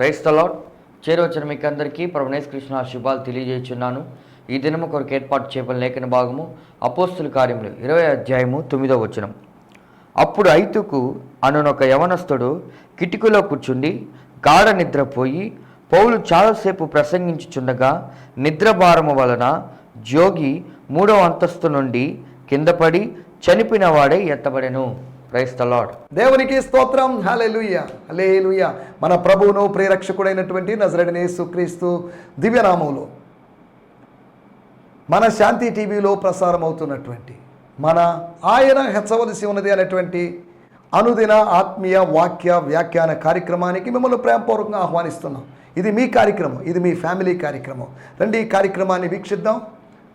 క్రైస్తలాడ్ చేరవచ్చిన మీకు అందరికీ ప్రవణేశ్ కృష్ణ శుభాలు తెలియజేస్తున్నాను. ఈ దినము కొరకు ఏర్పాటు చేయబడిన లేఖన భాగము అపోస్తుల కార్యములు ఇరవై అధ్యాయము తొమ్మిదో వచనం. అప్పుడు ఐతుకు అనునొక యవనస్తుడు కిటికీలో కూర్చుండి గాఢ నిద్రపోయి పౌలు చాలాసేపు ప్రసంగించుచుండగా నిద్రభారము వలన జోగి మూడవ అంతస్తు నుండి కిందపడి చనిపోయిన వాడే ఎత్తబడెను. ప్రైస్ ద లాడ్ దేవునికి స్తోత్రం. హల్లెలూయ లూయ మన ప్రభువును ప్రేరక్షకుడైనటువంటి నజరడనే సుక్రీస్తు దివ్యనామంలో మన శాంతి టీవీలో ప్రసారం అవుతున్నటువంటి మన ఆయన హెచ్చవలసి ఉన్నది అనేటువంటి అనుదిన ఆత్మీయ వాక్య వ్యాఖ్యాన కార్యక్రమానికి మిమ్మల్ని ప్రేమపూర్వకంగా ఆహ్వానిస్తున్నాం. ఇది మీ కార్యక్రమం ఇది మీ ఫ్యామిలీ కార్యక్రమం. రండి ఈ కార్యక్రమాన్ని వీక్షిద్దాం.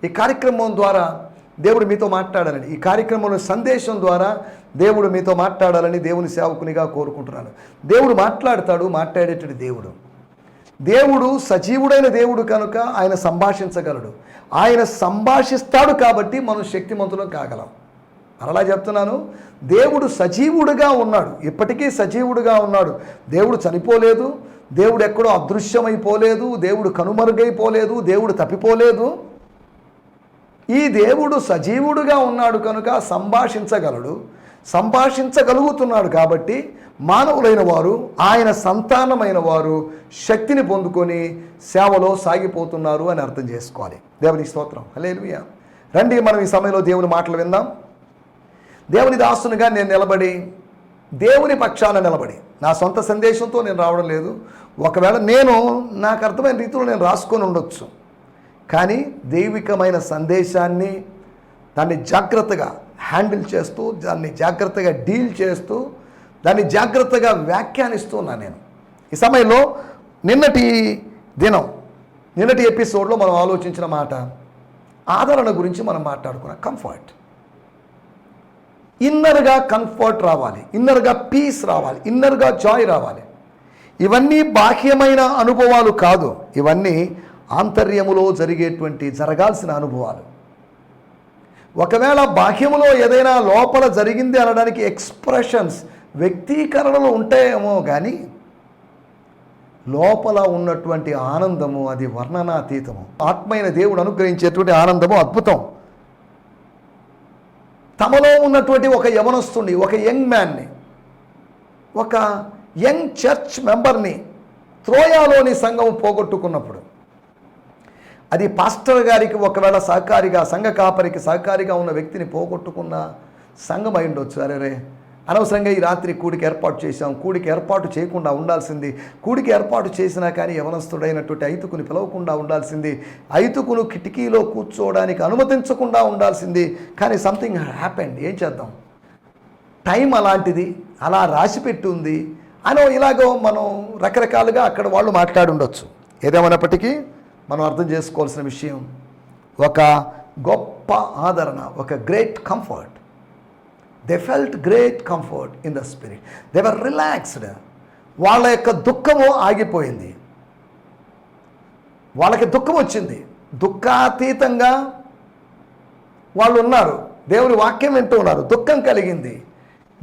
ఈ కార్యక్రమం ద్వారా దేవుడు మీతో మాట్లాడాలని. ఈ కార్యక్రమంలో సందేశం ద్వారా దేవుడు మీతో మాట్లాడాలని దేవుని సేవకునిగా కోరుకుంటున్నాను. దేవుడు మాట్లాడతాడు మాట్లాడేటటువంటి దేవుడు. దేవుడు సజీవుడైన దేవుడు కనుక ఆయన సంభాషించగలడు. ఆయన సంభాషిస్తాడు కాబట్టి మనం శక్తిమంతులం కాగలం. అలా చెప్తున్నాను దేవుడు సజీవుడుగా ఉన్నాడు. ఇప్పటికీ సజీవుడుగా ఉన్నాడు. దేవుడు చనిపోలేదు దేవుడు ఎక్కడో అదృశ్యమైపోలేదు దేవుడు కనుమరుగైపోలేదు దేవుడు తప్పిపోలేదు. ఈ దేవుడు సజీవుడుగా ఉన్నాడు కనుక సంభాషించగలడు. సంభాషించగలుగుతున్నాడు కాబట్టి మానవులైన వారు ఆయన సంతానమైన వారు శక్తిని పొందుకొని సేవలో సాగిపోతున్నారు అని అర్థం చేసుకోవాలి. దేవుని స్తోత్రం. హల్లెలూయా. రండి మనం ఈ సమయంలో దేవుని మాటలు విందాం. దేవుని దాసునిగా నేను నిలబడి దేవుని పక్షాన నిలబడి నా సొంత సందేశంతో నేను రావడం లేదు. ఒకవేళ నేను నాకు అర్థమైన రీతిలో నేను రాసుకొని ఉండొచ్చు. కానీ దైవికమైన సందేశాన్ని దాన్ని జాగ్రత్తగా హ్యాండిల్ చేస్తూ దాన్ని జాగ్రత్తగా డీల్ చేస్తూ దాన్ని జాగ్రత్తగా వ్యాఖ్యానిస్తూ ఉన్నాను నేను. ఈ సమయంలో నిన్నటి దినం నిన్నటి ఎపిసోడ్లో మనం ఆలోచించిన మాట ఆదరణ గురించి మనం మాట్లాడుకున్నాం. కంఫర్ట్ ఇన్నర్గా కంఫర్ట్ రావాలి. ఇన్నర్గా పీస్ రావాలి. ఇన్నర్గా జాయ్ రావాలి. ఇవన్నీ బాహ్యమైన అనుభవాలు కాదు. ఇవన్నీ ఆంతర్యములో జరిగేటువంటి జరగాల్సిన అనుభవాలు. ఒకవేళ బాహ్యములో ఏదైనా లోపల జరిగింది అనడానికి ఎక్స్ప్రెషన్స్ వ్యక్తీకరణలు ఉంటాయేమో కానీ లోపల ఉన్నటువంటి ఆనందము అది వర్ణనాతీతము. ఆత్మైన దేవుడు అనుగ్రహించేటువంటి ఆనందము అద్భుతం. తమలో ఉన్నటువంటి ఒక యవనస్తుని ఒక యంగ్ మ్యాన్ని ఒక యంగ్ చర్చ్ మెంబర్ని త్రోయాలోని సంఘం పోగొట్టుకున్నప్పుడు అది పాస్టర్ గారికి ఒకవేళ సహకారిగా సంఘ కాపరికి సహకారిగా ఉన్న వ్యక్తిని పోగొట్టుకున్న సంఘం అయి ఉండొచ్చు. అరే రే. అనవసరంగా ఈ రాత్రి కూడికి ఏర్పాటు చేశాం. కూడికి ఏర్పాటు చేయకుండా ఉండాల్సింది. కూడికి ఏర్పాటు చేసినా కానీ యవనస్తుడైనటువంటి ఐతుకుని పిలవకుండా ఉండాల్సింది. ఐతుకును కిటికీలో కూర్చోవడానికి అనుమతించకుండా ఉండాల్సింది. కానీ సంథింగ్ హ్యాపెండ్ ఏం చేద్దాం? టైం అలాంటిది. అలా రాసి పెట్టుంది. అని ఇలాగో మనం రకరకాలుగా అక్కడ వాళ్ళు మాట్లాడుండొచ్చు. ఏదేమైనప్పటికీ? మనం అర్థం చేసుకోవాల్సిన విషయం ఒక గొప్ప ఆదరణ ఒక great comfort they felt great comfort in the spirit they were relaxed వాళ్ళ యొక్క దుఃఖము ఆగిపోయింది. వాళ్ళకి దుఃఖం వచ్చింది. దుఃఖాతీతంగా వాళ్ళు ఉన్నారు. దేవుని వాక్యం వింటూ ఉన్నారు. దుఃఖం కలిగింది.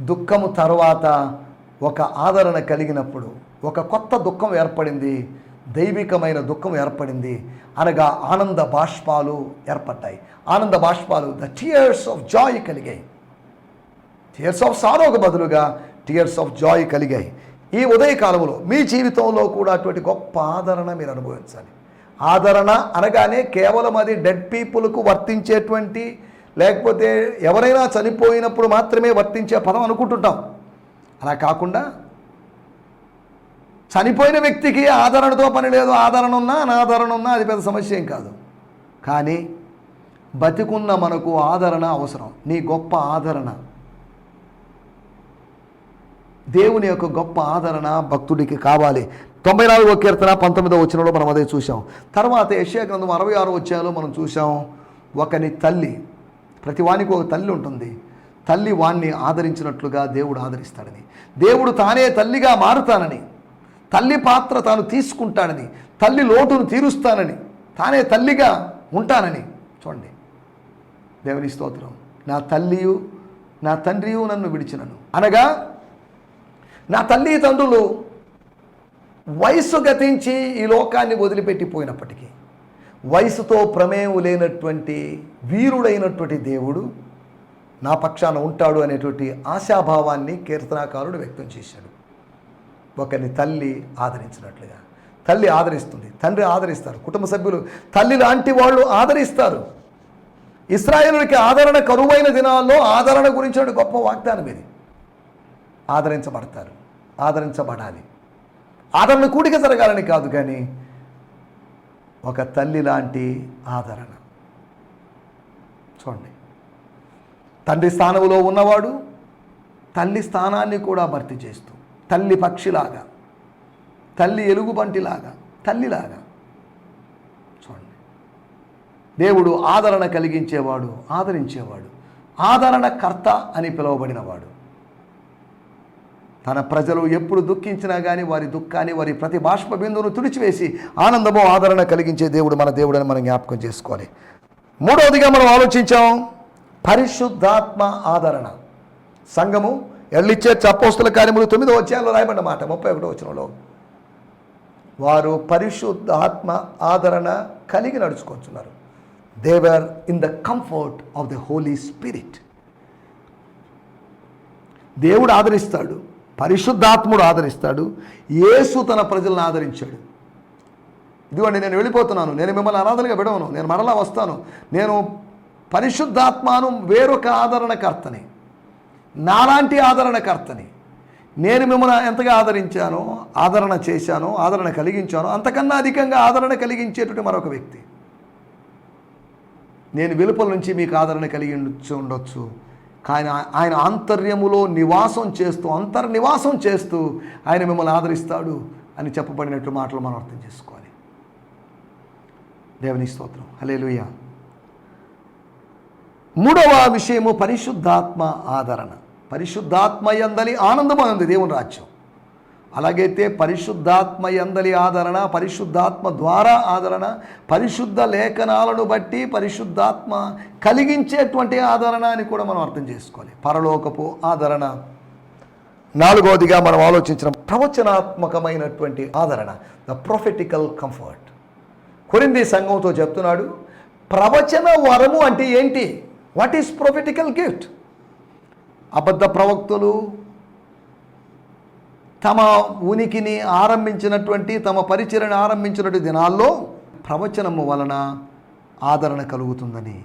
దుఃఖము తర్వాత ఒక ఆదరణ కలిగినప్పుడు ఒక కొత్త దుఃఖం ఏర్పడింది. దైవికమైన దుఃఖం ఏర్పడింది. అనగా ఆనంద బాష్పాలు ఏర్పడ్డాయి. ఆనంద బాష్పాలు ద టియర్స్ ఆఫ్ జాయ్ కలిగాయి. టీయర్స్ ఆఫ్ సారోకు బదులుగా టియర్స్ ఆఫ్ జాయ్ కలిగాయి. ఈ ఉదయకాలంలో మీ జీవితంలో కూడా అటువంటి గొప్ప ఆదరణ మీరు అనుభవించాలి. ఆదరణ అనగానే కేవలం అది డెడ్ పీపుల్కు వర్తించేటువంటి లేకపోతే ఎవరైనా చనిపోయినప్పుడు మాత్రమే వర్తించే పదం అనుకుంటుంటాం. అలా కాకుండా చనిపోయిన వ్యక్తికి ఆదరణతో పని లేదు ఆదరణ ఉన్నా అనాదరణ ఉన్నా అది పెద్ద సమస్య ఏం కాదు. కానీ బతికున్న మనకు ఆదరణ అవసరం. నీ గొప్ప ఆదరణ. దేవుని యొక్క గొప్ప ఆదరణ భక్తుడికి కావాలి. తొంభై నాలుగో కీర్తన పంతొమ్మిదో వచ్చినలో మనం అదే చూసాం తర్వాత యశ్యా గ్రంథం అరవై ఆరో వచ్చాలో మనం చూసాం ఒకని తల్లి ప్రతి వానికి ఒక తల్లి ఉంటుంది. తల్లి వాణ్ణి ఆదరించినట్లుగా దేవుడు ఆదరిస్తాడని. దేవుడు తానే తల్లిగా మారుతానని. తల్లి పాత్ర తాను తీసుకుంటానని తల్లి లోటును తీరుస్తానని తానే తల్లిగా ఉంటానని. చూడండి. దేవుని స్తోత్రం. నా తల్లియు నా తండ్రియు నన్ను విడిచినను. అనగా నా తల్లి తండ్రులు వయస్సు గతించి ఈ లోకాన్ని వదిలిపెట్టిపోయినప్పటికీ వయసుతో ప్రమేయం లేనటువంటి వీరుడైనటువంటి దేవుడు నా పక్షాన ఉంటాడు అనేటువంటి ఆశాభావాన్ని కీర్తనాకారుడు వ్యక్తం చేశాడు. ఒకరిని తల్లి ఆదరించినట్లుగా. తల్లి ఆదరిస్తుంది తండ్రి ఆదరిస్తారు కుటుంబ సభ్యులు తల్లి లాంటి వాళ్ళు ఆదరిస్తారు. ఇస్రాయేలుడికి ఆదరణ కరువైన దినాల్లో ఆదరణ గురించిన గొప్ప వాగ్దానం ఇది. ఆదరించబడతారు ఆదరించబడాలి. ఆదరణ కూడిక జరగాలని కాదు కానీ ఒక తల్లి లాంటి ఆదరణ. చూడండి. తండ్రి స్థానంలో ఉన్నవాడు తల్లి స్థానాన్ని కూడా భర్తీ చేస్తూ తల్లి పక్షిలాగా తల్లి ఎలుగుబంటిలాగా తల్లిలాగా. చూడండి. దేవుడు ఆదరణ కలిగించేవాడు ఆదరించేవాడు. ఆదరణ కర్త అని పిలువబడినవాడు. తన ప్రజలు ఎప్పుడు దుఃఖించినా కానీ వారి దుఃఖాన్ని వారి ప్రతి బాష్ప బిందువును తుడిచివేసి ఆనందము ఆదరణ కలిగించే దేవుడు మన దేవుడని మనం జ్ఞాపకం చేసుకోవాలి. మూడవదిగా మనం ఆలోచించాం పరిశుద్ధాత్మ ఆదరణ. సంఘము ఎళ్ళిచ్చే చపోస్తుల కార్యములు తొమ్మిదో వచ్చాలో రాయబడిన మాట ముప్పై ఒకటో వచనంలో. వారు పరిశుద్ధాత్మ ఆదరణ కలిగి నడుచుకొచ్చున్నారు they were in the comfort of the Holy Spirit దేవుడు ఆదరిస్తాడు పరిశుద్ధాత్ముడు ఆదరిస్తాడు యేసు తన ప్రజలను ఆదరించాడు. ఇదిగోండి నేను వెళ్ళిపోతున్నాను నేను మిమ్మల్ని అనాథలుగా విడవను నేను మరలా వస్తాను నేను పరిశుద్ధాత్మను వేరొక ఆదరణకర్తని. నాలాంటి ఆదరణకర్తని. నేను మిమ్మల్ని ఎంతగా ఆదరించానో ఆదరణ చేశానో ఆదరణ కలిగించానో అంతకన్నా అధికంగా ఆదరణ కలిగించేటువంటి మరొక వ్యక్తి. నేను వెలుపల నుంచి మీకు ఆదరణ కలిగి ఉండొచ్చు. ఉండొచ్చు కానీ ఆయన ఆంతర్యములో నివాసం చేస్తూ అంతర్నివాసం చేస్తూ ఆయన మిమ్మల్ని ఆదరిస్తాడు అని చెప్పబడినట్టు మాటలు మనం అర్థం చేసుకోవాలి. దేవుని స్తోత్రం. హలేలుయ మూడవ విషయము పరిశుద్ధాత్మ ఆదరణ. పరిశుద్ధాత్మయందలి ఆనందమైంది దేవుని రాజ్యం. అలాగైతే పరిశుద్ధాత్మ ఎందలి ఆదరణ పరిశుద్ధాత్మ ద్వారా ఆదరణ పరిశుద్ధ లేఖనాలను బట్టి పరిశుద్ధాత్మ కలిగించేటువంటి ఆదరణ అని కూడా మనం అర్థం చేసుకోవాలి. పరలోకపు ఆదరణ. నాలుగవదిగా మనం ఆలోచించిన ప్రవచనాత్మకమైనటువంటి ఆదరణ ద ప్రొఫెటికల్ కంఫర్ట్ కొరింది సంఘంతో చెప్తున్నాడు ప్రవచన వరము అంటే ఏంటి? వాట్ ఈస్ ప్రొఫెటికల్ గిఫ్ట్ అబద్ధ ప్రవక్తలు తమ ఉనికిని ఆరంభించినటువంటి తమ పరిచయను ఆరంభించినటువంటి దినాల్లో ప్రవచనము వలన ఆదరణ కలుగుతుందని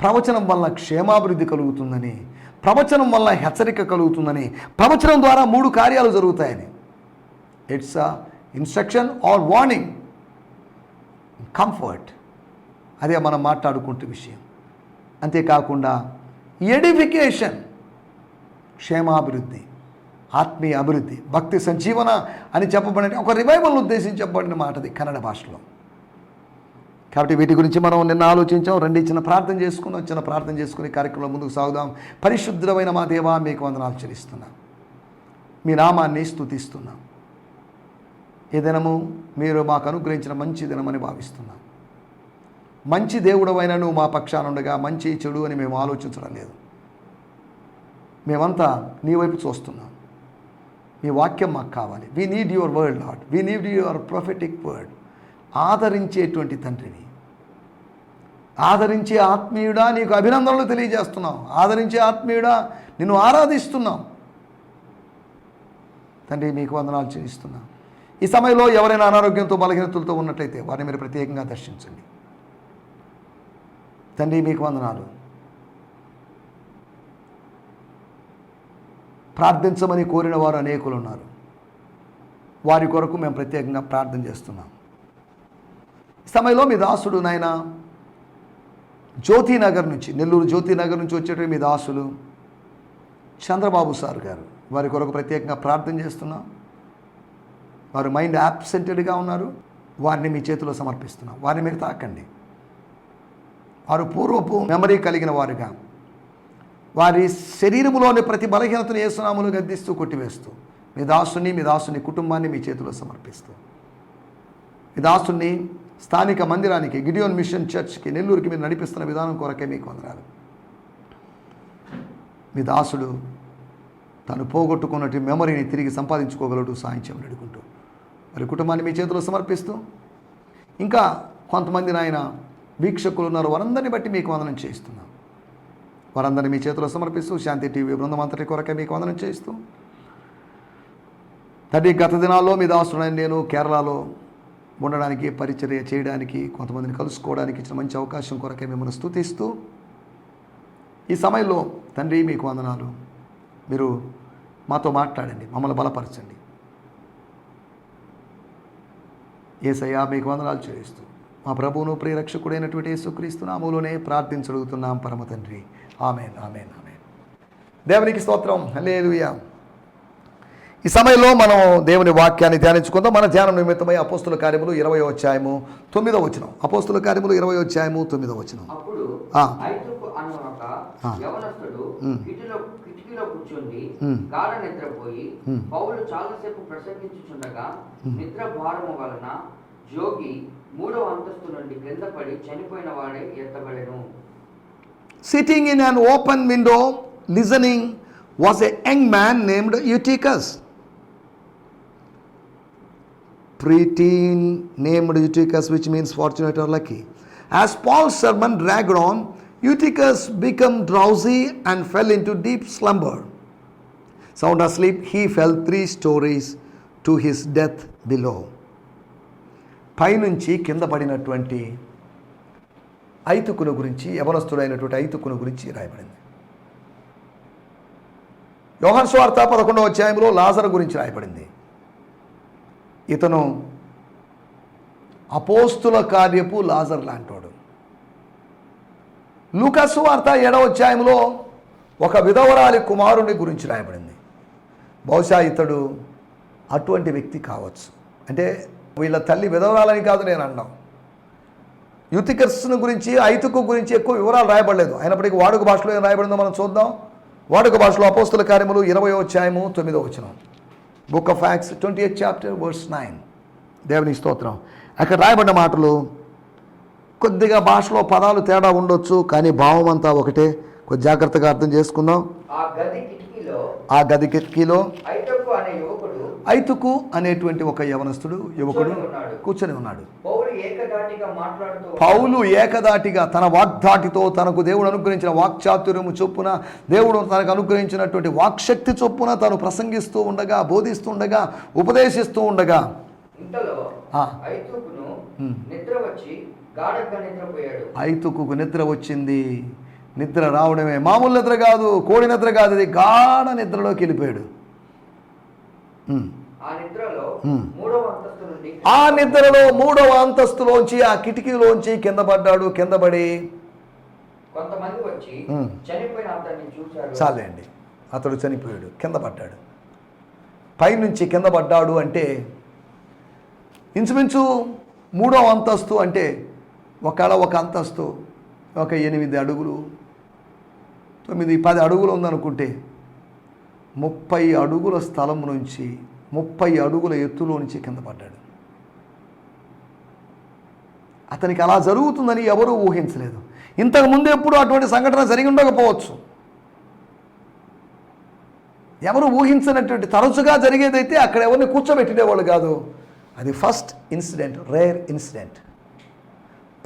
ప్రవచనం వలన క్షేమాభివృద్ధి కలుగుతుందని ప్రవచనం వలన హెచ్చరిక కలుగుతుందని ప్రవచనం ద్వారా మూడు కార్యాలు జరుగుతాయని. It's a instruction or warning comfort అదే మనం మాట్లాడుకుంటే విషయం. అంతేకాకుండా ఎడిఫికేషన్ క్షేమాభివృద్ధి ఆత్మీయ అభివృద్ధి భక్తి సంజీవన అని చెప్పబడిన ఒక రివైవల్ ఉద్దేశించి చెప్పబడిన మాటది కన్నడ భాషలో. కాబట్టి వీటి గురించి మనం నిన్న ఆలోచించాం రెండు చిన్న ప్రార్థన చేసుకున్నాం చిన్న ప్రార్థన చేసుకుని కార్యక్రమంలో ముందుకు సాగుదాం. పరిశుద్ధమైన మా దేవా మీకు వందనాలు చెల్లిస్తున్నాం. మీ నామాన్ని స్తుతిస్తున్నాం. ఈ దినము మీరు మాకు అనుగ్రహించిన మంచి దినమని భావిస్తున్నాం. మంచి దేవుడవైన నువ్వు మా పక్షాన ఉండగా మంచి చెడు అని మేము ఆలోచించడం లేదు. మేమంతా నీ వైపు చూస్తున్నాం. నీ వాక్యం మాకు కావాలి. We need your word Lord we need your prophetic word ఆదరించేటువంటి తండ్రిని. ఆదరించే ఆత్మీయుడా నీకు అభినందనలు తెలియజేస్తున్నాం. ఆదరించే ఆత్మీయుడా నిన్ను ఆరాధిస్తున్నాం. తండ్రి మీకు వందనాలు చెల్లిస్తున్నాం. ఈ సమయంలో ఎవరైనా అనారోగ్యంతో బలహీనతలతో ఉన్నట్లయితే వారిని మీరు ప్రత్యేకంగా దర్శించండి. తండ్రి మీకు వందనాలు. ప్రార్థించమని కోరిన వారు అనేకులు ఉన్నారు వారి కొరకు మేము ప్రత్యేకంగా ప్రార్థన చేస్తున్నాం. ఈ సమయంలో మీ దాసుడు నాయన జ్యోతినగర్ నుంచి నెల్లూరు జ్యోతినగర్ నుంచి వచ్చేటువంటి మీ దాసులు చంద్రబాబు సార్ గారు వారి కొరకు ప్రత్యేకంగా ప్రార్థన చేస్తున్నాం. వారు మైండ్ యాబ్సెంటెడ్గా ఉన్నారు. వారిని మీ చేతిలో సమర్పిస్తున్నాం. వారిని మీరు తాకండి. వారు పూర్వపు మెమరీ కలిగిన వారుగా వారి శరీరములోని ప్రతి బలహీనతను ఏసునాములు గద్దిస్తూ కొట్టివేస్తూ మీ దాసుని మీ దాసుని కుటుంబాన్ని మీ చేతిలో సమర్పిస్తూ. మీ దాసుని స్థానిక మందిరానికి గిడియోన్ మిషన్ చర్చ్కి నెల్లూరుకి మీరు నడిపిస్తున్న విధానం కొరకే మీకు వందనాలు. మీ దాసుడు తను పోగొట్టుకున్నట్టు మెమరీని తిరిగి సంపాదించుకోగలడు సాయం చేయమని అడుగుంటూ. మరి కుటుంబాన్ని మీ చేతిలో సమర్పిస్తూ ఇంకా కొంతమంది నాయన వీక్షకులు ఉన్నారు వారందరిని బట్టి మీకు వందనం చేస్తున్నాం వారందరినీ మీ చేతిలో సమర్పిస్తూ శాంతి టీవీ బృందం అంతటి కొరకే మీకు వందనం చేస్తూ తండ్రి గత దినాల్లో మీ దాసుడైన నేను కేరళలో ఉండడానికి పరిచర్య చేయడానికి కొంతమందిని కలుసుకోవడానికి ఇచ్చిన మంచి అవకాశం కొరకే మిమ్మల్ని స్థుతిస్తూ ఈ సమయంలో తండ్రి మీకు వందనాలు. మీరు మాతో మాట్లాడండి మమ్మల్ని బలపరచండి. ఏసయ్యా మీకు వందనాలు చేయిస్తూ. మా ప్రభువును ప్రియరక్షకుడైనటువంటి యేసుక్రీస్తు నామూలోనే ప్రార్థించడుగుతున్నాం పరమ తండ్రి. ఆమెన్ ఆమెన్ ఆమెన్. దేవునికి స్తోత్రం. హల్లెలూయా. ఈ సమయంలో మనం దేవుని వాక్యాన్ని ధ్యానించుకుందాం. మన ధ్యానం నిమిత్తమై అపోస్తుల కార్యములు ఇరవై అధ్యాయము తొమ్మిదో వచనం. అపోస్తుల కార్యములు ఇరవై అధ్యాయము తొమ్మిదో వలన జోగి మూడవ అంతస్తు నుండి క్రింద పడి చనిపోయిన వాడే ఎత్తబడెను. Sitting in an open window listening was a young man named Eutychus preteen named Eutychus, which means fortunate or lucky. As Paul's sermon dragged on, Eutychus became drowsy and fell into deep slumber. Sound asleep, he fell three stories to his death below. పైనుంచి కింద పడినటువంటి ఐతుకును గురించి యవనస్తుడైనటువంటి ఐతుకును గురించి రాయబడింది. యోహన్ స్వార్థ పదకొండవ అధ్యాయంలో లాజర్ గురించి రాయబడింది. ఇతను అపోస్తుల కార్యపు లాజర్ లాంటోడు. లూకసు వార్త ఏడవ అధ్యాయంలో ఒక విధవరాలి కుమారుని గురించి రాయబడింది. బహుశా ఇతడు అటువంటి వ్యక్తి కావచ్చు. అంటే వీళ్ళ తల్లి విధవరాలని కాదు నేను అన్నాం. యూతికర్స్ను గురించి ఐతుకు గురించి ఎక్కువ వివరాలు రాయబడలేదు. అయినప్పటికీ వాడుక భాషలో ఏం రాయబడిందో మనం చూద్దాం. వాడుక భాషలో అపోస్తుల కార్యములు ఇరవై అధ్యాయము తొమ్మిదో వచనం. Book of Acts twenty eighth chapter verse nine దేవుని స్తోత్రం. అక్కడ రాయబడిన మాటలు కొద్దిగా భాషలో పదాలు తేడా ఉండొచ్చు కానీ భావం అంతా ఒకటే. కొద్ది జాగ్రత్తగా అర్థం చేసుకుందాం. ఆ గది కిటికీలో ఐతకు అనేటువంటి ఒక యవనస్తుడు యువకుడు కూర్చొని ఉన్నాడు. పౌలు ఏకదాటిగా తన వాగ్దాటితో తనకు దేవుడు అనుగ్రహించిన వాక్చాతుర్యము చొప్పున దేవుడు తనకు అనుగ్రహించినటువంటి వాక్శక్తి చొప్పున తను ప్రసంగిస్తూ ఉండగా బోధిస్తూ ఉండగా ఉపదేశిస్తూ ఉండగా ఐతుకు నిద్ర వచ్చింది. నిద్ర రావడమే మామూలు నిద్ర కాదు కోడి నిద్ర కాదు ఇది గాఢ నిద్రలోకి వెళ్ళిపోయాడు. ఆ నిద్రలో. మూడవ అంతస్తులోంచి ఆ కిటికీలోంచి కింద పడ్డాడు కింద పడి కొంతమంది వచ్చి ఉమ్. చనిపోయిన అతన్ని చూశారు చాలండి అతడు చనిపోయాడు కింద పడ్డాడు పైనుంచి కింద పడ్డాడు అంటే ఇంచుమించు మూడవ అంతస్తు అంటే ఒకవేళ ఒక అంతస్తు ఒక ఎనిమిది అడుగులు తొమ్మిది పది అడుగులు ఉందనుకుంటే ముప్పై అడుగుల స్థలం నుంచి ముప్పై అడుగుల ఎత్తులో నుంచి కింద పడ్డాడు. అతనికి అలా జరుగుతుందని ఎవరూ ఊహించలేదు. ఇంతకు ముందు ఎప్పుడు అటువంటి సంఘటన జరిగి ఉండకపోవచ్చు ఎవరు ఊహించినటువంటి తరచుగా జరిగేదైతే అక్కడ ఎవరిని కూర్చోబెట్టినేవాళ్ళు కాదు. అది ఫస్ట్ ఇన్సిడెంట్ రేర్ ఇన్సిడెంట్.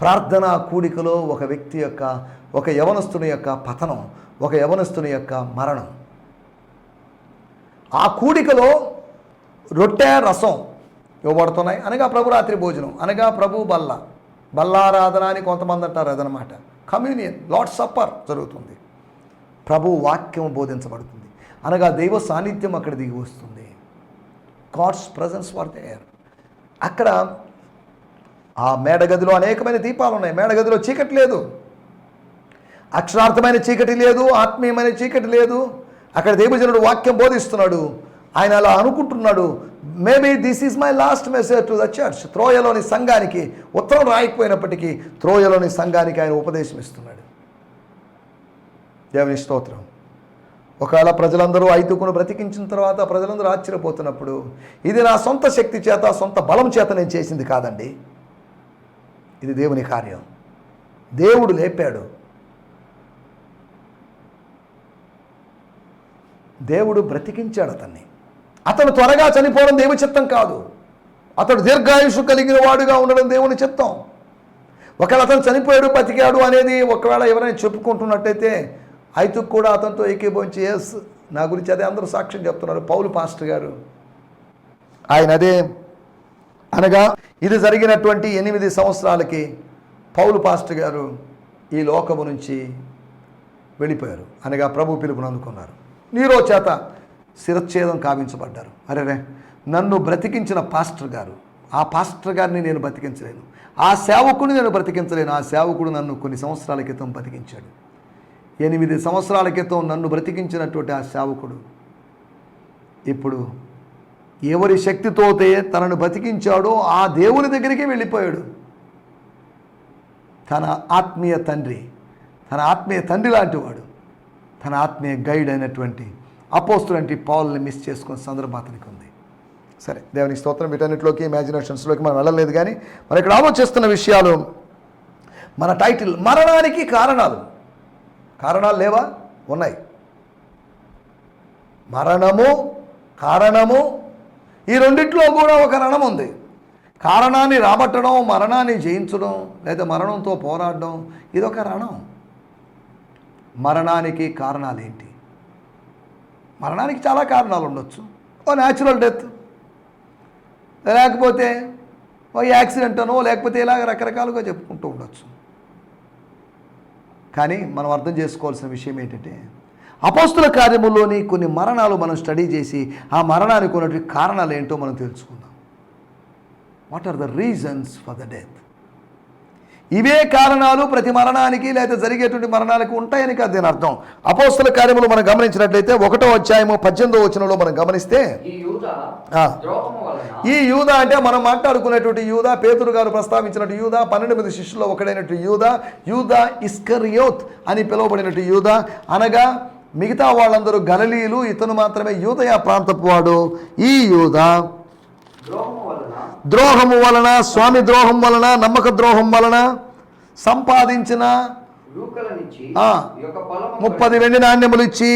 ప్రార్థనా కూడికలో ఒక వ్యక్తి యొక్క ఒక యవనస్తుని యొక్క పతనం ఒక యవనస్తుని యొక్క మరణం. ఆ కూడికలో రొట్టె రసం ఇవ్వబడుతున్నాయి. అనగా ప్రభు రాత్రి భోజనం అనగా ప్రభు బల్ల. బల్లారాధన అని కొంతమంది అంటారు అదనమాట. కమ్యూనియన్ లాడ్ సప్పర్ జరుగుతుంది. ప్రభు వాక్యం బోధించబడుతుంది. అనగా దైవ సాన్నిధ్యం అక్కడ దిగి వస్తుంది. గాడ్స్ ప్రజెన్స్ ఫర్ దేర్ అక్కడ ఆ మేడగదిలో అనేకమైన దీపాలు ఉన్నాయి. మేడగదిలో చీకటి లేదు. అక్షరార్థమైన చీకటి లేదు. ఆత్మీయమైన చీకటి లేదు. అక్కడ దేవజనుడు వాక్యం బోధిస్తున్నాడు. ఆయన అలా అనుకుంటున్నాడు. Maybe this is my last message to the church త్రోయలోని సంఘానికి ఉత్తరం రాయకపోయినప్పటికీ త్రోయలోని సంఘానికి ఆయన ఉపదేశం ఇస్తున్నాడు. దేవుని స్తోత్రం. ఒకవేళ ప్రజలందరూ ఐదుకును బ్రతికించిన తర్వాత ప్రజలందరూ ఆశ్చర్యపోతున్నప్పుడు ఇది నా సొంత శక్తి చేత సొంత బలం చేత నేను చేసింది కాదండి. ఇది దేవుని కార్యం. దేవుడు లేపాడు. దేవుడు బ్రతికించాడు అతన్ని. అతను త్వరగా చనిపోవడం దేవుని చిత్తం కాదు. అతడు దీర్ఘాయుషు కలిగిన వాడుగా ఉండడం దేవుని చిత్తం. ఒకవేళ అతను చనిపోయాడు బతికాడు అనేది ఒకవేళ ఎవరైనా చెప్పుకుంటున్నట్టయితే అయితే కూడా అతనితో ఏకీభవించి ఎస్ నా గురించి అదే అందరూ సాక్ష్యం చెప్తున్నారు. పౌలు పాస్టర్ గారు. ఆయన అదే అనగా ఇది జరిగినటువంటి ఎనిమిది సంవత్సరాలకి పౌలు పాస్టర్ గారు ఈ లోకము నుంచి వెళ్ళిపోయారు. అనగా ప్రభు పిలుపును అందుకున్నారు. నీరో చేత శిరచ్ఛేదం కావించబడ్డారు. అరేరే నన్ను బ్రతికించిన పాస్టర్ గారు ఆ పాస్టర్ గారిని నేను బ్రతికించలేను. ఆ సేవకుని నేను బ్రతికించలేను. ఆ సేవకుడు నన్ను కొన్ని సంవత్సరాల క్రితం బ్రతికించాడు. ఎనిమిది సంవత్సరాల క్రితం నన్ను బ్రతికించినటువంటి ఆ సేవకుడు ఇప్పుడు ఎవరి శక్తితోతే తనను బ్రతికించాడో ఆ దేవుని దగ్గరికి వెళ్ళిపోయాడు. తన ఆత్మీయ తండ్రి తన ఆత్మీయ తండ్రి లాంటివాడు. తన ఆత్మీయ గైడ్ అయినటువంటి అపోస్తులంటి పాల్ని మిస్ చేసుకున్న సందర్భం అతనికి ఉంది. సరే దేవునికి స్తోత్రం వీటన్నిటిలోకి ఇమాజినేషన్స్లోకి మనం వెళ్ళలేదు కానీ మనం ఇక్కడ ఆలోచిస్తున్న విషయాలు మన టైటిల్ మరణానికి కారణాలు. కారణాలు లేవా? ఉన్నాయి. మరణము కారణము ఈ రెండిట్లో కూడా ఒక రణం ఉంది. కారణాన్ని రాబట్టడం మరణాన్ని జయించడం లేదా మరణంతో పోరాడడం ఇదొక రణం. మరణానికి కారణాలు ఏంటి మరణానికి చాలా కారణాలు ఉండొచ్చు ఓ న్యాచురల్ డెత్ లేకపోతే ఓ యాక్సిడెంట్ అనో లేకపోతే ఇలాగ రకరకాలుగా చెప్పుకుంటూ ఉండొచ్చు. కానీ మనం అర్థం చేసుకోవాల్సిన విషయం ఏంటంటే అపోస్తుల కార్యముల్లోని కొన్ని మరణాలు మనం స్టడీ చేసి ఆ మరణానికి ఉన్నటువంటి కారణాలు ఏంటో మనం తెలుసుకుందాం. What are the reasons for the death ఇవే కారణాలు ప్రతి మరణానికి లేదా జరిగేటువంటి మరణాలకు ఉంటాయని కాదు దీని అర్థం. అపోస్తుల కార్యములు మనం గమనించినట్లయితే ఒకటో అధ్యాయము పద్దెనిమిదో వచనంలో మనం గమనిస్తే ఈ యూద అంటే మనం మాట్లాడుకునేటువంటి యూద పేతురు గారు ప్రస్తావించినట్టు యూద పన్నెండు మంది శిష్యుల్లో ఒకడైనట్టు యూద యూద ఇస్కరియోత్ అని పిలువబడినట్టు యూద. అనగా మిగతా వాళ్ళందరూ గలలీలు ఇతను మాత్రమే యూదయ ప్రాంతపు వాడు. ఈ యూద ద్రోహము వలన స్వామి ద్రోహం వలన నమ్మక ద్రోహం వలన సంపాదించిన ముప్పది వెండి నాణ్యములు ఇచ్చి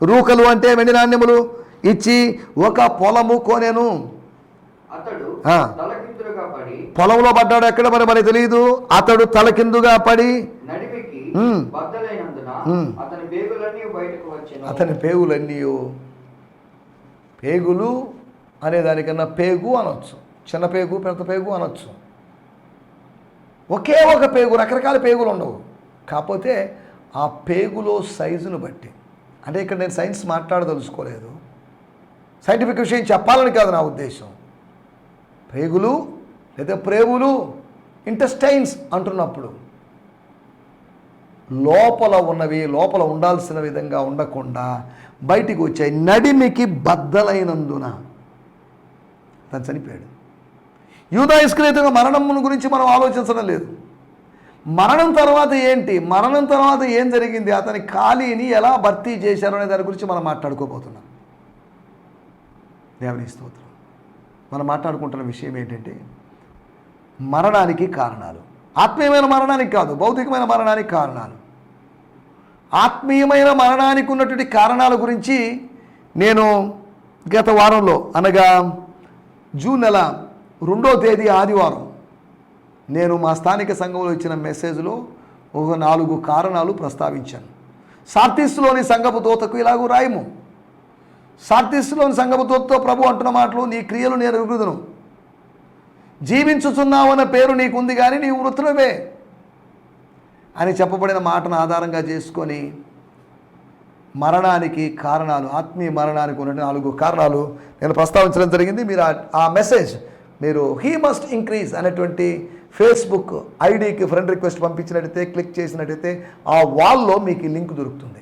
రూకలు అంటే వెండి నాణ్యములు ఇచ్చి ఒక పొలము కొనెను. పొలంలో పడ్డాడు ఎక్కడ మరి మరి తెలియదు. అతడు తలకిందుగా పడి అతని పేగులన్నీ పేగులు అనే దానికన్నా పేగు అనొచ్చు. చిన్న పేగు పెద్ద పేగు అనొచ్చు. ఒకే ఒక పేగు రకరకాల పేగులు ఉండవు. కాకపోతే ఆ పేగులో సైజును బట్టి. అంటే ఇక్కడ నేను సైన్స్ మాట్లాడదలుచుకోలేదు. సైంటిఫిక్ విషయం చెప్పాలని కాదు నా ఉద్దేశం. పేగులు లేదా ప్రేగులు ఇంటెస్టైన్స్ అంటున్నప్పుడు లోపల ఉన్నవి లోపల ఉండాల్సిన విధంగా ఉండకుండా బయటికి వచ్చాయి నడిమికి బద్దలైనందున తను చనిపోయాడు. యూదాయిస్క్రేతంగా మరణం గురించి మనం ఆలోచించడం లేదు. మరణం తర్వాత ఏంటి? మరణం తర్వాత ఏం జరిగింది? అతని ఖాళీని ఎలా భర్తీ చేశారు అనే దాని గురించి మనం మాట్లాడుకోబోతున్నాం. దేవుని స్తోత్రం. మనం మాట్లాడుకుంటున్న విషయం ఏంటంటే మరణానికి కారణాలు. ఆత్మీయమైన మరణానికి కాదు భౌతికమైన మరణానికి కారణాలు. ఆత్మీయమైన మరణానికి ఉన్నటువంటి కారణాల గురించి నేను గత వారంలో అనగా జూన్ నెల రెండో తేదీ ఆదివారం నేను మా స్థానిక సంఘంలో ఇచ్చిన మెసేజ్లో ఒక నాలుగు కారణాలు ప్రస్తావించాను. సార్టిస్లోని సంఘపు దూతకు ఇలాగూ రాయము. సార్టిస్లోని సంఘపు దూతతో ప్రభు అంటున్న మాటలు నీ క్రియలు నేను ఎరుగుదును జీవించుచున్నావన్న పేరు నీకుంది కానీ నీవు మృతులవే అని చెప్పబడిన మాటను ఆధారంగా చేసుకొని మరణానికి కారణాలు ఆత్మీయ మరణానికి ఉన్న నాలుగు కారణాలు నేను ప్రస్తావించడం జరిగింది. మీరు ఆ- మెసేజ్ మీరు హీ మస్ట్ ఇంక్రీజ్ అనేటువంటి ఫేస్బుక్ ఐడికి ఫ్రెండ్ రిక్వెస్ట్ పంపించినట్టయితే క్లిక్ చేసినట్టయితే ఆ వాల్లో మీకు లింక్ దొరుకుతుంది.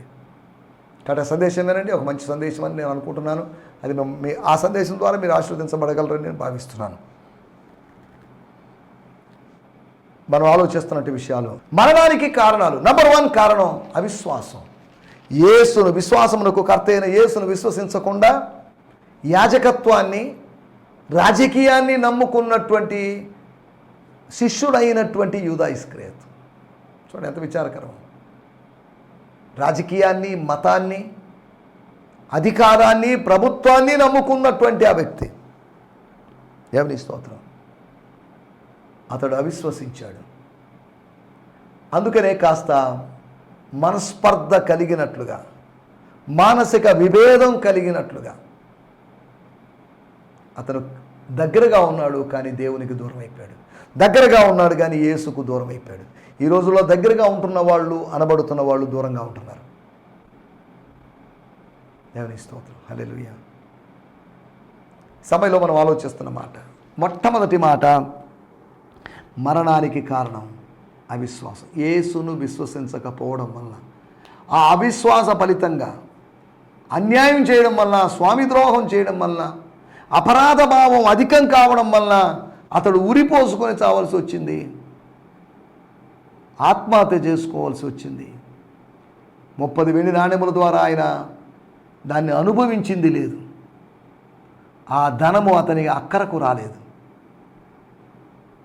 కాబట్టి సందేశం ఏంటంటే ఒక మంచి సందేశం అని నేను అనుకుంటున్నాను. అది మీ- మీ ఆ సందేశం ద్వారా మీరు ఆశీర్వదించబడగలరని నేను భావిస్తున్నాను. మనం ఆలోచిస్తున్నట్టు విషయాలు. మరణానికి కారణాలు. నంబర్ వన్ కారణం అవిశ్వాసం. యేసును విశ్వాసమునకు కర్త అయిన యేసును విశ్వసించకుండా యాజకత్వాన్ని రాజకీయాన్ని నమ్ముకున్నటువంటి శిష్యుడైనటువంటి యూదా ఇస్క్రేత్. చూడండి ఎంత విచారకరం. రాజకీయాన్ని మతాన్ని అధికారాన్ని ప్రభుత్వాన్ని నమ్ముకున్నటువంటి ఆ వ్యక్తి. దేవుని స్తోత్రం. అతడు అవిశ్వసించాడు. అందుకనే కాస్త మనస్పర్ధ కలిగినట్లుగా మానసిక విభేదం కలిగినట్లుగా. అతను దగ్గరగా ఉన్నాడు కానీ దేవునికి దూరం అయిపోయాడు. దగ్గరగా ఉన్నాడు కానీ యేసుకు దూరం అయిపోయాడు. ఈ రోజుల్లో దగ్గరగా ఉంటున్న వాళ్ళు అనబడుతున్న వాళ్ళు దూరంగా ఉంటున్నారు. దేవుని స్తోత్రం. హలెలుయ సమయంలో మనం ఆలోచిస్తున్న మాట మొట్టమొదటి మాట మరణానికి కారణం. అవిశ్వాసం. ఏసును విశ్వసించకపోవడం వల్ల ఆ అవిశ్వాస ఫలితంగా అన్యాయం చేయడం వల్ల స్వామి ద్రోహం చేయడం వల్ల అపరాధ భావం అధికం కావడం వల్ల అతడు ఉరిపోసుకొని చావాల్సి వచ్చింది. ఆత్మహత్య చేసుకోవాల్సి వచ్చింది. ముప్పది వెండి నాణ్యముల ద్వారా ఆయన దాన్ని అనుభవించింది లేదు. ఆ ధనము అతనికి అక్కరకు రాలేదు.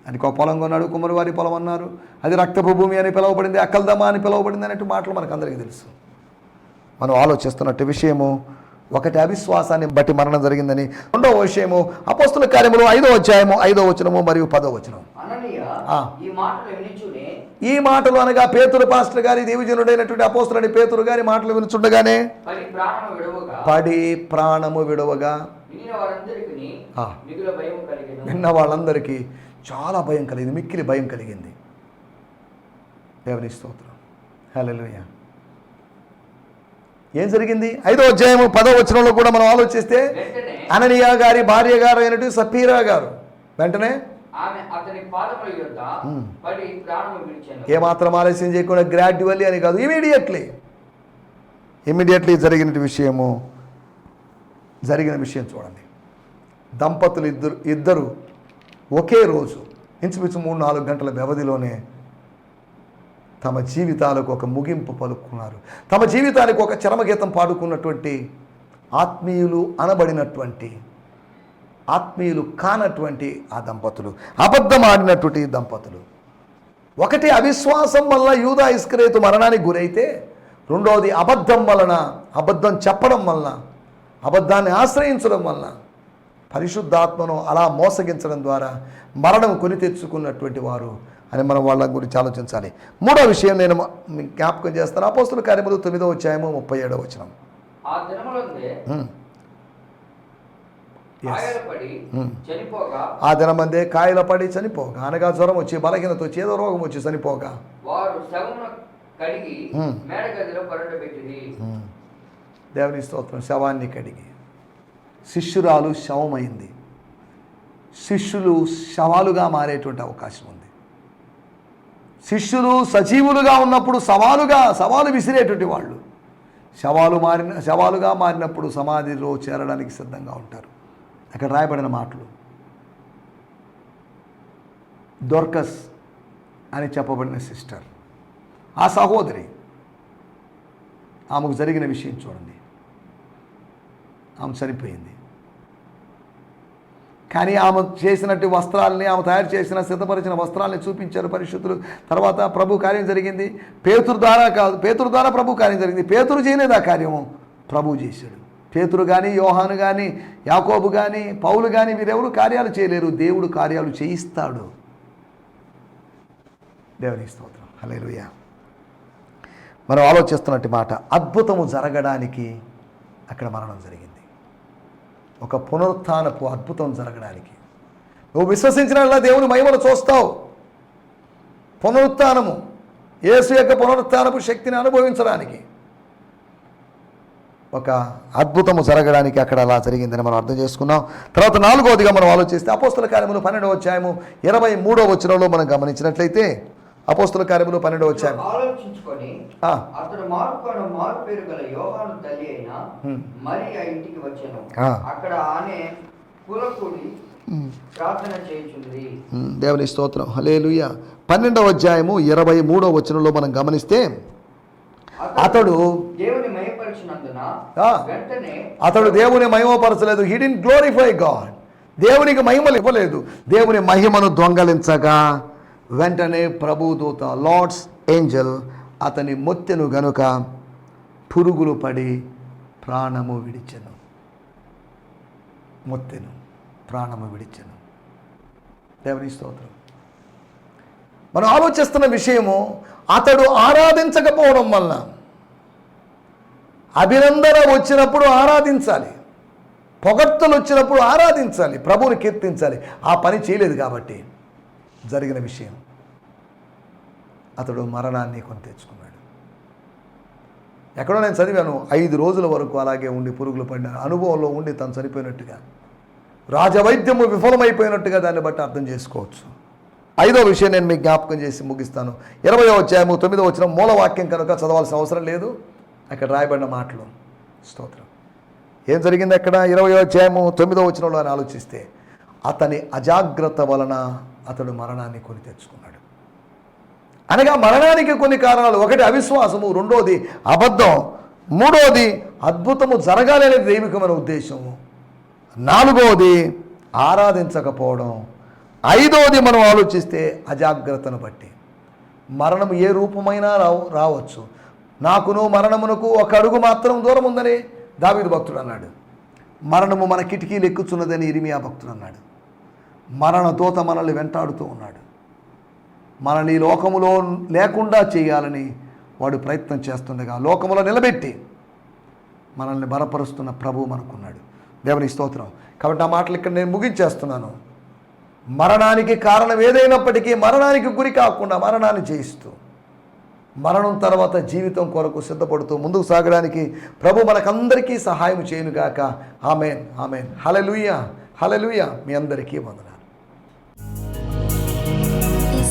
అని ఒక పొలం కొన్నాడు కుమ్మరివారి పొలం అన్నారు. అది రక్తపు భూమి అని పిలువబడింది అక్కల్దమా అని పిలువబడింది అనేట్టు మాటలు మనకు అందరికీ తెలుసు. మనం ఆలోచిస్తున్నట్టు విషయము ఒకటి అవిశ్వాసాన్ని బట్టి మరణం జరిగిందని రెండవ విషయము అపోస్తుల కార్యములు ఐదో అధ్యాయము ఐదో వచనము మరియు పదో వచనం. ఈ మాటలు అనగా పేతురు పాస్టర్ గారి దేవజనుడైనటువంటి అపోస్తులని పేతురు గారి మాటలు వినుచుండగానే పడి ప్రాణము విడవగా. విన్న వాళ్ళందరికీ చాలా భయం కలిగింది మిక్కిలి భయం కలిగింది. దేవుని స్తోత్రం. హల్లెలూయా. ఏం జరిగింది? ఐదో అధ్యాయము పదో వచనంలో కూడా మనం ఆలోచిస్తే అననీయ గారి భార్య గారు అయినటువంటి సఫీరా గారు వెంటనే ఏమాత్రం ఆలస్యం చేయకుండా గ్రాడ్యువల్లీ అని కాదు ఇమీడియట్లీ. ఇమీడియట్లీ జరిగిన విషయము జరిగిన విషయం చూడండి. దంపతులు ఇద్దరు ఇద్దరు ఒకే రోజు ఇంచుమించు మూడు నాలుగు గంటల వ్యవధిలోనే తమ జీవితాలకు ఒక ముగింపు పలుకున్నారు. తమ జీవితానికి ఒక చరమగీతం పాడుకున్నటువంటి ఆత్మీయులు అనబడినటువంటి ఆత్మీయులు కానటువంటి ఆ దంపతులు అబద్ధం ఆడినటువంటి దంపతులు. ఒకటి అవిశ్వాసం వల్ల యూదా ఇస్క్రేతు మరణానికి గురైతే రెండవది అబద్ధం వలన అబద్ధం చెప్పడం వలన అబద్ధాన్ని ఆశ్రయించడం వలన పరిశుద్ధాత్మను అలా మోసగించడం ద్వారా మరణం కొని తెచ్చుకున్నటువంటి వారు అని మనం వాళ్ళ గురించి ఆలోచించాలి. మూడో విషయం నేను జ్ఞాపకం చేస్తాను. అపోస్తుల కార్యములు తొమ్మిదో వచ్చాయేమో ముప్పై ఏడో వచనం. ఆ దినమందే కాయల పడి చనిపోగా అనగా జ్వరం వచ్చి బలహీనత వచ్చి ఏదో రోగం వచ్చి పరుండబెట్టింది దేవుని స్తోత్రం శవాన్ని కడిగి. శిష్యురాలు శవమైంది. శిష్యులు శవాలుగా మారేటువంటి అవకాశం ఉంది. శిష్యులు సజీవులుగా ఉన్నప్పుడు సవాలుగా సవాలు విసిరేటువంటి వాళ్ళు. శవాలు మారిన శవాలుగా మారినప్పుడు సమాధిలో చేరడానికి సిద్ధంగా ఉంటారు. అక్కడ రాయబడిన మాటలు. దొర్కస్ అని చెప్పబడిన సిస్టర్. ఆ సహోదరి ఆమెకు జరిగిన విషయం చూడండి. ఆమె చనిపోయింది. కానీ ఆమె చేసినట్టు వస్త్రాలని ఆమె తయారు చేసిన సిద్ధపరిచిన వస్త్రాలని చూపించారు పరిశుద్ధులు. తర్వాత ప్రభు కార్యం జరిగింది. పేతురు ద్వారా కాదు పేతురు ద్వారా ప్రభు కార్యం జరిగింది. పేతురు చేయలేదు ఆ కార్యము ప్రభు చేశాడు. పేతురు కానీ యోహాను కానీ యాకోబు కానీ పౌలు కానీ వీరెవరు కార్యాలు చేయలేరు. దేవుడు కార్యాలు చేయిస్తాడు. దేవుని స్తోత్రం. హల్లెలూయా. మనం ఆలోచిస్తున్నట్టు మాట అద్భుతము జరగడానికి అక్కడ మరణం జరిగింది. ఒక పునరుత్థానపు అద్భుతం జరగడానికి. నువ్వు విశ్వసించిన దేవుని మహిమను చూస్తావు. పునరుత్థానము యేసు యొక్క పునరుత్నపు శక్తిని అనుభవించడానికి. ఒక అద్భుతము జరగడానికి అక్కడ అలా జరిగిందని మనం అర్థం చేసుకున్నాం. తర్వాత నాలుగవదిగా మనం ఆలోచిస్తే అపోస్తుల కార్యములు పన్నెండవ అధ్యాయము ఇరవై మూడవ వచనంలో మనం గమనించినట్లయితే అపోస్తుల కార్యములు ఆలోచించుకొని ఆ. అతడు మారు పేరు గల యోహాను తల్లి అయిన. మరి ఆ ఇంటికి వచ్చాను. అక్కడ ఆమె కూలకూడి ప్రార్థన చేయుచుంది. ఉమ్, దేవుని స్తోత్రం. హలేలుయ పన్నెండవ అధ్యాయము ఇరవై మూడవ వచనంలో మనం గమనిస్తే అతడు దేవుని మయపరిచినందున ఆ. వెంటనే అతడు దేవుని మహిమపరచలేదు. హీ డి గ్లోరిఫై గాడ్ దేవునికి మహిమలు ఇవ్వలేదు. దేవుని మహిమను దొంగలించగా. వెంటనే ప్రభుదూత లార్డ్స్ ఏంజల్ అతని మొత్తెను గనుక పురుగులు పడి ప్రాణము విడిచెను. మొత్తెను ప్రాణము విడిచెను. దేవుని స్తోత్రం. మనం ఆలోచిస్తున్న విషయము అతడు ఆరాధించకపోవడం వలన అభినందన వచ్చినప్పుడు ఆరాధించాలి. పొగడ్తలు వచ్చినప్పుడు ఆరాధించాలి. ప్రభువుని కీర్తించాలి. ఆ పని చేయలేదు కాబట్టి. జరిగిన విషయం. అతడు మరణాన్ని కొని తెచ్చుకున్నాడు. ఎక్కడో నేను చదివాను ఐదు రోజుల వరకు అలాగే ఉండి పురుగులు పడిన అనుభవంలో ఉండి తను చనిపోయినట్టుగా. రాజవైద్యము విఫలమైపోయినట్టుగా దాన్ని బట్టి అర్థం చేసుకోవచ్చు. ఐదో విషయం నేను మీకు జ్ఞాపకం చేసి ముగిస్తాను. ఇరవయో వచ్చాము తొమ్మిదో వచ్చిన మూలవాక్యం కనుక చదవాల్సిన అవసరం లేదు. అక్కడ రాయబడిన మాటలు. స్తోత్రం. ఏం జరిగింది అక్కడ? ఇరవయో వచ్చాము తొమ్మిదో వచనంలో అని ఆలోచిస్తే అతని అజాగ్రత్త వలన అతడు మరణాన్ని కొని తెచ్చుకున్నాడు. అనగా మరణానికి కొన్ని కారణాలు. ఒకటి అవిశ్వాసము రెండోది అబద్ధం మూడోది అద్భుతము జరగాలి అనేది దైవికమైన ఉద్దేశము నాలుగోది ఆరాధించకపోవడం ఐదోది మనం ఆలోచిస్తే అజాగ్రత్తను బట్టి. మరణం ఏ రూపమైనా రావు రావచ్చు. నాకును మరణమునకు ఒక అడుగు మాత్రం దూరం ఉందని దావీదు భక్తుడు అన్నాడు. మరణము మన కిటికీలు ఎక్కుచున్నదని ఇరిమియా భక్తుడు అన్నాడు. మరణ దూత మనల్ని వెంటాడుతూ ఉన్నాడు. మనల్ని ఈ లోకములో లేకుండా చేయాలని వాడు ప్రయత్నం చేస్తుండగా లోకములో నిలబెట్టి మనల్ని బలపరుస్తున్న ప్రభువు మనకున్నాడు. దేవుని స్తోత్రం. కాబట్టి ఆ మాటలు ఇక్కడ నేను ముగించేస్తున్నాను. మరణానికి కారణం ఏదైనప్పటికీ మరణానికి గురి కాకుండా మరణాన్ని జయిస్తూ మరణం తర్వాత జీవితం కొరకు సిద్ధపడుతూ ముందుకు సాగడానికి ప్రభు మనకందరికీ సహాయం చేయనుగాక. ఆమెన్. ఆమెన్. హలలుయ హలలుయ మీ అందరికీ వందనాలు.